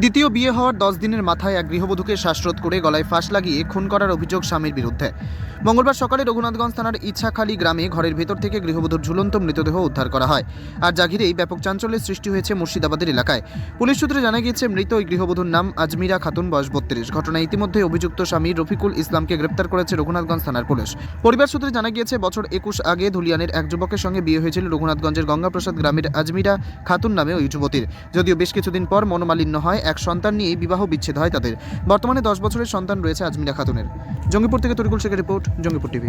দ্বিতীয় বিয়ে হওয়ার দশ দিনের মাথায় এক গৃহবধূকে শ্বাসরোধ করে গলায় ফাঁস লাগিয়ে খুন করার অভিযোগ স্বামীর বিরুদ্ধে। মঙ্গলবার সকালে রঘুনাথগঞ্জ থানার ইচ্ছাখালী গ্রামে ঘরের ভেতর থেকে গৃহবধূর ঝুলন্ত মৃতদেহ উদ্ধার করা হয়। আর যা ঘিরেই ব্যাপক চাঞ্চল্যের সৃষ্টি হয়েছে মুর্শিদাবাদের এলাকায়। পুলিশ সূত্রে জানা গিয়েছে, মৃত ওই গৃহবধূর নাম আজমিরা খাতুন, বয়স বত্রিশ। ঘটনায় ইতিমধ্যে অভিযুক্ত স্বামী রফিকুল ইসলামকে গ্রেপ্তার করেছে রঘুনাথগঞ্জ থানার পুলিশ। পরিবার সূত্রে জানা গিয়েছে, বছর একুশ আগে ধুলিয়ানের এক যুবকের সঙ্গে বিয়ে হয়েছিল রঘুনাথগঞ্জের গঙ্গাপ্রসাদ গ্রামের আজমিরা খাতুন নামে ওই যুবতীর। যদিও বেশ কিছুদিন পর মনোমালিন্য হয় এক সন্তান নিয়েই বিবাহ বিচ্ছেদ হয় তাদের। বর্তমানে দশ বছরের সন্তান রয়েছে আজমিরা খাতুনের জঙ্গিপুর থেকে তরিকুল শেখের রিপোর্ট জঙ্গিপুর টিভি।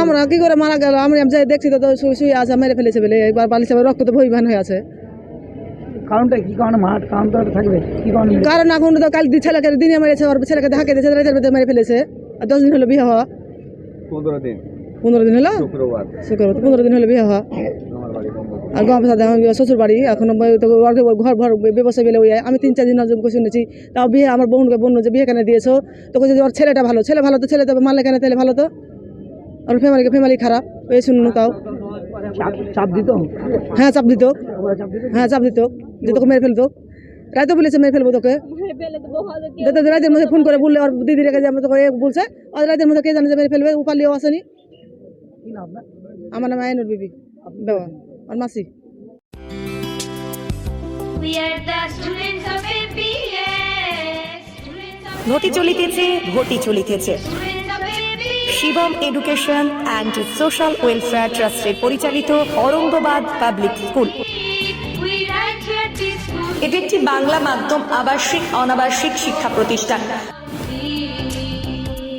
আমরা কি করে মারা গেল? আমরা যাই দেখছি তো শুয়ে শুয়ে আছে মেরে ফেলেছে বলে। একবার বালিশে রক্ত তো ভই হয়ে আছে। কারণটা কি? কারণে মাঠ কারণ তো থাকবে। কি কারণে? কারণ এখন তো কাল দি- ছেলেকে দিনে মেরেছে ওর ছেলেকে ধাকে দিয়েছে মেরে ফেলেছে। আর দশ দিন হলো বিয়ে হওয়া। পনেরো দিন। পনেরো দিন হলো? শুক্রবার। পনেরো দিন হলো বিয়ে হওয়া। আর গাঁ সাথে আমার শ্বশুর বাড়ি এখন ঘর ঘর ব্যবসা বেলে ওই আমি তিন চার দিন নজর করে শুনেছি। তাও বিয়ে আমার বোনকে বোন যে বিয়ে কেন দিয়েছ? তো বলছে যে ওর ছেলেটা ভালো। ছেলে ভালো তো ছেলে তো মারলে কেন তাহলে ভালো তো? ওর ফ্যামিলিকে ফ্যামিলি খারাপ। এই শুনুন তাও। চাপ দিত? হ্যাঁ চাপ দিত। হ্যাঁ চাপ দিত। যে তোকে মেরে ফেলতো। রাতে বলেছে মেরে ফেলব তোকে। তো রাতের মধ্যে ফোন করে বললে ওর দিদি রেখে যে আমি তোকে বলছে। আর রাতের মধ্যে কে জানে যে মেরে ফেলবে? উপালিও আসেনি। আমার নাম আইনুর বিবি। বাবা আর মাসি। ঘটি চলিতেছে ঘটি চলিতেছে. Shivam education and social welfare ট্রাস্টের পরিচালিত অরঙ্গবাদ পাবলিক স্কুল. এটি একটি বাংলা মাধ্যম আবাসিক অনাবাসিক শিক্ষা প্রতিষ্ঠান।